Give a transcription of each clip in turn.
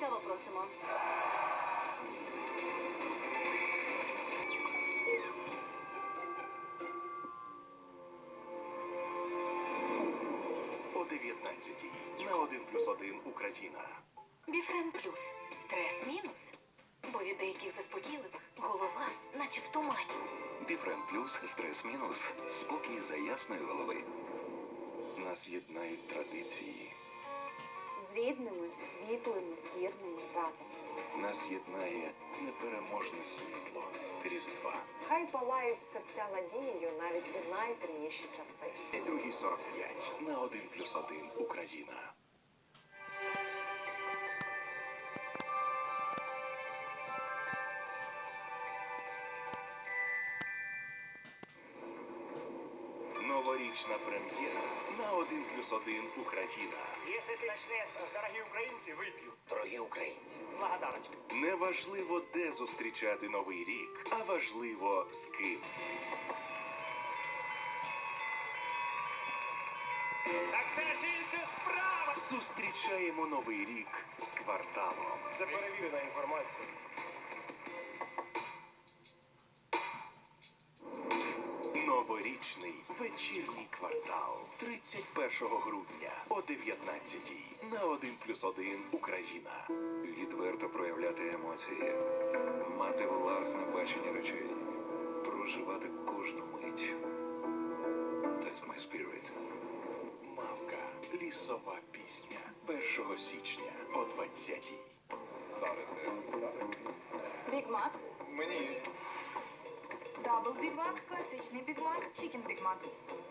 Ласкаво просимо. О 19 на 1 плюс 1 Україна. Біфрен плюс. Стрес мінус. Бо від деяких заспокійливих голова, наче в тумані. Біфрен плюс, стрес мінус, спокій за ясної голови. Нас єднають традиції. Рідними, світлими, вірними разом. Нас єднає непереможне світло Різдва. Хай палають серця надією навіть у найтемніші часи. Другі другий 45 на 1 плюс 1 Україна. Новорічна прем'єра на 1 плюс 1 Україна. Если ты начнешь, дорогие украинцы, выпью. Дорогі українці. Благодарочку. Не важливо, де зустрічати новий рік, а важливо з ким. Так це ж інша справа. Зустрічаємо новий рік з кварталом. Це перевірена інформація. Новорічний вечірній квартал 31 грудня о 19 на 1 плюс 1 Україна. Відверто проявляти емоції, мати власне бачення речей, проживати кожну мить. That's my spirit. Мавка. Лісова пісня. 1 січня о 20 Біг Мак, Мені. Дабл Біг Мак, класичний Біг Мак, чікен Біг Мак.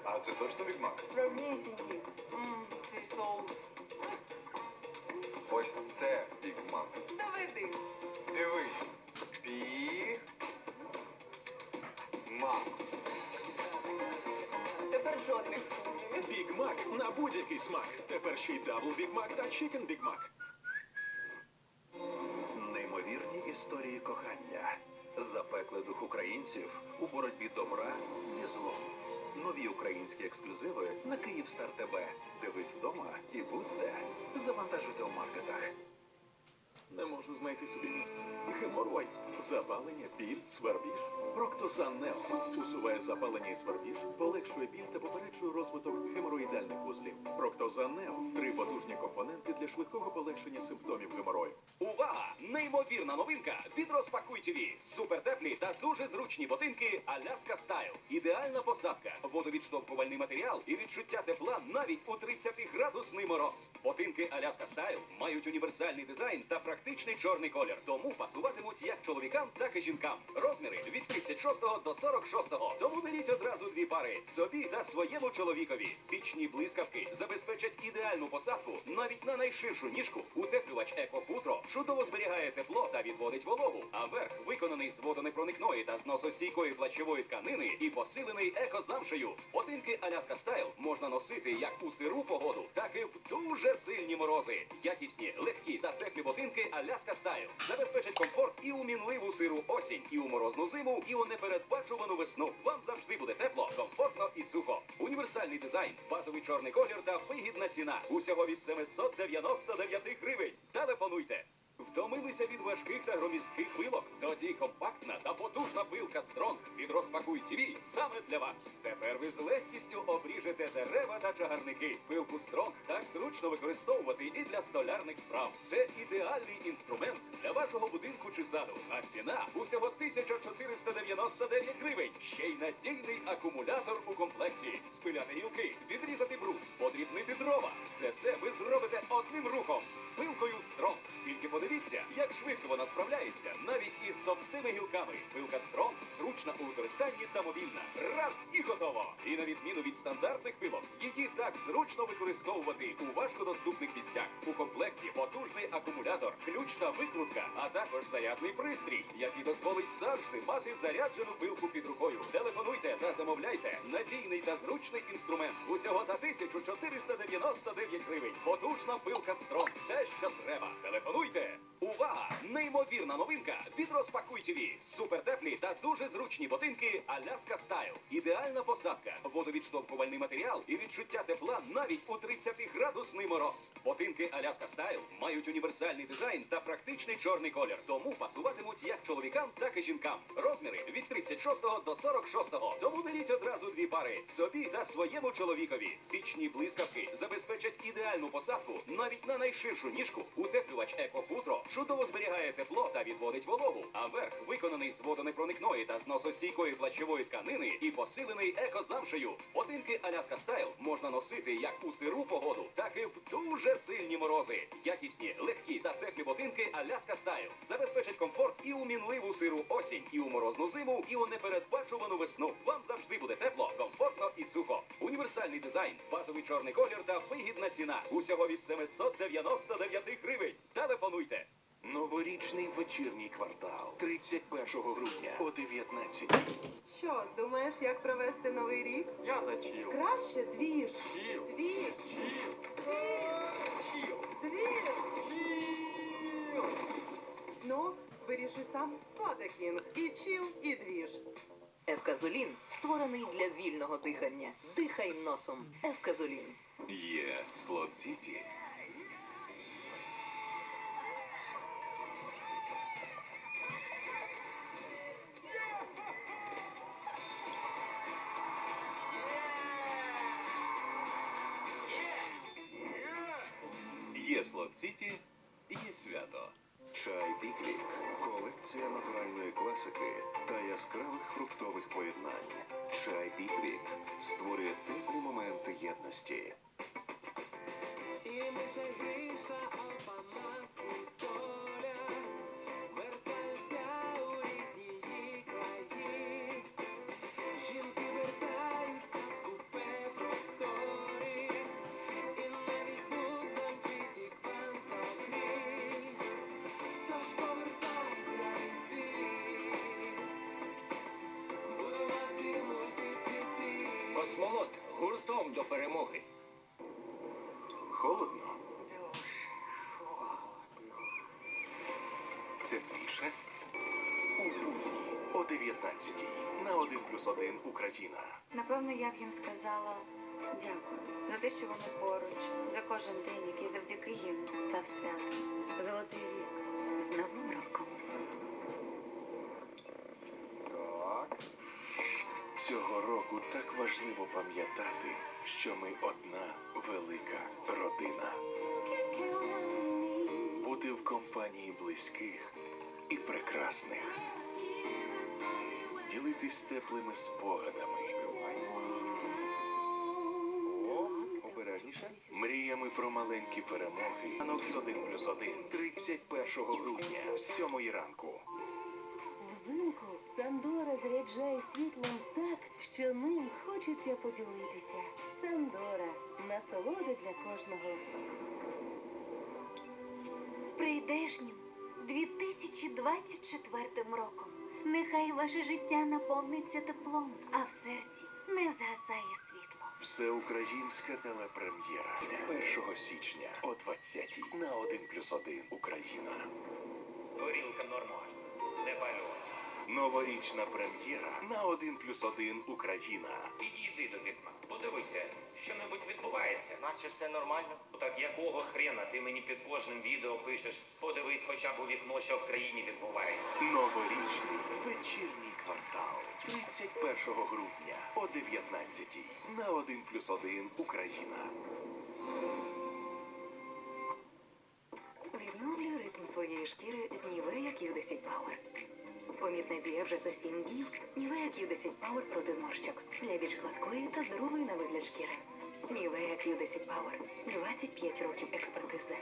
А це точно бігмак? Правнісінькі. Ммм, цей соус. Ось це Біг Мак. Доведи. Дивись. Біг. Мак. Тепер жодних сумнівів. Мак на будь-який смак. Тепер ще й дабл Біг Мак та Чікен Біг українців у боротьбі добра зі злом. Нові українські ексклюзиви на Київ Стар ТБ. Дивись вдома і будь де. Завантажуйте у маркетах. Не можу знайти собі місце. Геморой, запалення, біль, свербіж. Проктозан Нео усуває запалення і свербіж, полегшує біль та попереджує розвиток геморроїдальних вузлів. Проктозан Нео три потужні компоненти для швидкого полегшення симптомів геморою. Увага! Неймовірна новинка від Розпакуй ТВ. Супертеплі та дуже зручні ботинки Аляска Стайл. Ідеальна посадка, водовідштовхувальний матеріал і відчуття тепла навіть у 30-градусний мороз. Ботинки Аляска Стайл мають універсальний дизайн та практичний чорний колір, тому пасуватимуть як чоловікам, так і жінкам. Розміри від 36 до 46. Тому беріть одразу дві пари собі та своєму чоловікові. Пічні блискавки забезпечать ідеальну посадку навіть на найширшу ніжку. Утеплювач Екофутро чудово зберігає тепло та відводить вологу. А верх виконаний з водонепроникної та зносостійкої плащової тканини і посилений екозамшею. Ботинки Аляска Стайл можна носити як у сиру погоду, так і в дуже сильні морози. Якісні, легкі ботинки Аляска Стайл забезпечать комфорт і у мінливу сиру осінь, і у морозну зиму, і у непередбачувану весну. Вам завжди буде тепло, комфортно і сухо. Універсальний дизайн, базовий чорний колір та вигідна ціна. Усього від 799 гривень. Телефонуйте. Втомилися від важких та громістких пилок? Тоді компактна та потужна пилка Стронг від Розпакуй ТВ саме для вас. Тепер ви з легкістю обріжете дерева та чагарники. Пилку Стронг так зручно використовувати і для столярних справ. Це ідеальний інструмент для вашого будинку чи саду. А ціна усього 1499 гривень. Ще й надійний акумулятор у комплекті. Спиляти гілки, відрізати брус, подрібнити дрова. Все це ви зробите одним рухом з пилкою Стронг. Тільки подивіться, як швидко вона справляється, навіть із товстими гілками. Пилка Стронг зручна у використанні та мобільна. Раз і готово. І на відміну від стандартних пилок, її так зручно використовувати у важкодоступних місцях. У комплекті потужний акумулятор, ключ та викрутка, а також зарядний пристрій, який дозволить завжди мати заряджену пилку під рукою. Телефонуйте та замовляйте надійний та зручний інструмент. Усього за 1499 гривень. Потужна пилка Стронг. Те, що треба. Телефонуйте. Увага! Неймовірна новинка від Розпакуй. Супертеплі та дуже зручні ботинки Аляска Стайл. Ідеальна посадка, водовідштовхувальний матеріал і відчуття тепла навіть у 30-градусний мороз. Ботинки Аляска Стайл мають універсальний дизайн та практичний чорний колір, тому пасуватимуть як чоловікам, так і жінкам. Розміри від 36 до 46. Тому беріть одразу дві пари собі та своєму чоловікові. Пічні блискавки забезпечать ідеальну посадку навіть на найширшу ніжку. Утеплювач Екофутро чудово зберігає тепло та відводить вологу. А верх виконаний з водонепроникної та зносостійкої плащової тканини і посилений екозамшею. Ботинки Аляска Стайл можна носити як у сиру погоду, так і в дуже сильні морози. Якісні, легкі та теплі ботинки Аляска Стайл забезпечать комфорт і у мінливу сиру осінь, і у морозну зиму, і у непередбачувану весну. Вам завжди буде тепло, комфортно і сухо. Універсальний дизайн, базовий чорний колір та вигідна ціна. Усього від 799 гривень. Телефонуйте. Новорічний вечірній квартал 31 грудня о 19. Що, думаєш, як провести новий рік? Я за чіл. Краще двіж. Чіл. Двіж. Чіл. Чіл. Двіж. Чіл. Ну, вирішуй сам. Сладакін. І чіл, і двіж. Евказолін створений для вільного дихання. Дихай носом. Евказолін. Є Слот Сіті. Є Слот Сіті, є свято. Чай Піквік. Колекція натуральної класики та яскравих фруктових поєднань. Чай Піквік створює теплі моменти єдності. До перемоги. Холодно? Тепліше? У будні о 19 на 1 плюс 1 Україна. Напевно, я б їм сказала дякую за те, що вони поруч, за кожен день, який завдяки їм став святом. Золотий вік з новим роком. Року так важливо пам'ятати, що ми одна велика родина. Бути в компанії близьких і прекрасних. Ділитись теплими спогадами, обережніше. мріями про маленькі перемоги. Ранок з 1 плюс 1 31 грудня з 7 ранку. Сандора заряджає світлом так, що ним хочеться поділитися. Сандора насолода для кожного. З прийдешнім 2024 роком. Нехай ваше життя наповниться теплом, а в серці не згасає світло. Всеукраїнська телепрем'єра 1 січня о 20 на 1 плюс 1 Україна. Горілка норма. Не палю. Новорічна прем'єра на 1 плюс 1 Україна. Підійди до вікна. Подивися, що-небудь відбувається. Наче все нормально. Так якого хрена ти мені під кожним відео пишеш? Подивись хоча б у вікно, що в країні відбувається. Новорічний вечірній квартал 31 грудня о 19 на 1 плюс 1 Україна. Відновлюй ритм своєї шкіри з Нівея Q10 Power. Помітна дія вже за 7 днів. Нівея Q10 Power проти зморщок. Для більш гладкої та здорової на вигляд шкіри. Нівея Q10 Power. 25 років експертизи.